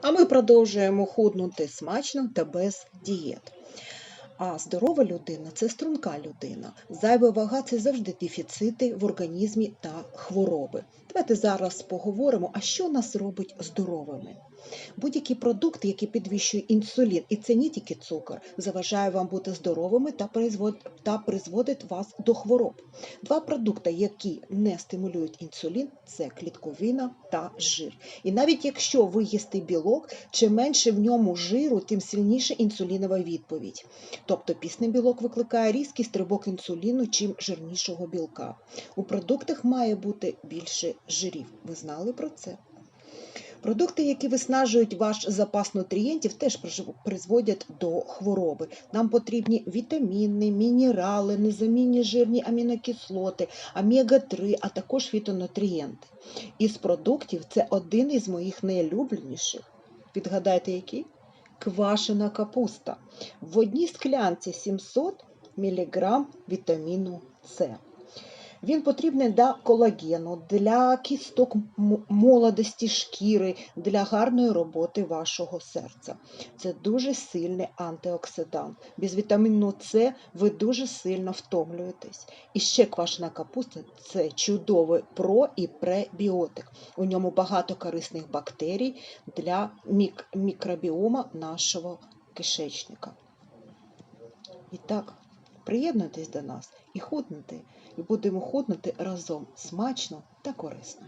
А ми продовжуємо худнути смачно та без дієт. А здорова людина це струнка людина. Зайва вага це завжди дефіцити в організмі та хвороби. Давайте зараз поговоримо, а що нас робить здоровими. Будь-який продукт, який підвищує інсулін, і це не тільки цукор, заважає вам бути здоровими та призвод- та призводить вас до хвороб. Два продукти, які не стимулюють інсулін, це клітковина та жир. І навіть якщо ви їсте білок, чим менше в ньому жиру, тим сильніша інсулінова відповідь. Тобто пісний білок викликає різкий стрибок інсуліну, чим жирнішого білка. У продуктах має бути більше жирів. Ви знали про це? Продукти, які виснажують ваш запас нутрієнтів, теж призводять до хвороби. Нам потрібні вітаміни, мінерали, незамінні жирні амінокислоти, омега-3, а також фітонутрієнти. Із продуктів це один із моїх найулюбленіших. Відгадайте, який? Квашена капуста. В одній склянці 700 мг вітаміну С. Він потрібний для колагену, для кісток молодості шкіри, для гарної роботи вашого серця. Це дуже сильний антиоксидант. Без вітаміну С ви дуже сильно втомлюєтесь. І ще квашена капуста це чудовий про і пребіотик. У ньому багато корисних бактерій для мік- мікробіома нашого кишечника. І так, приєднуйтесь до нас і худнути, і будемо худнути разом смачно та корисно.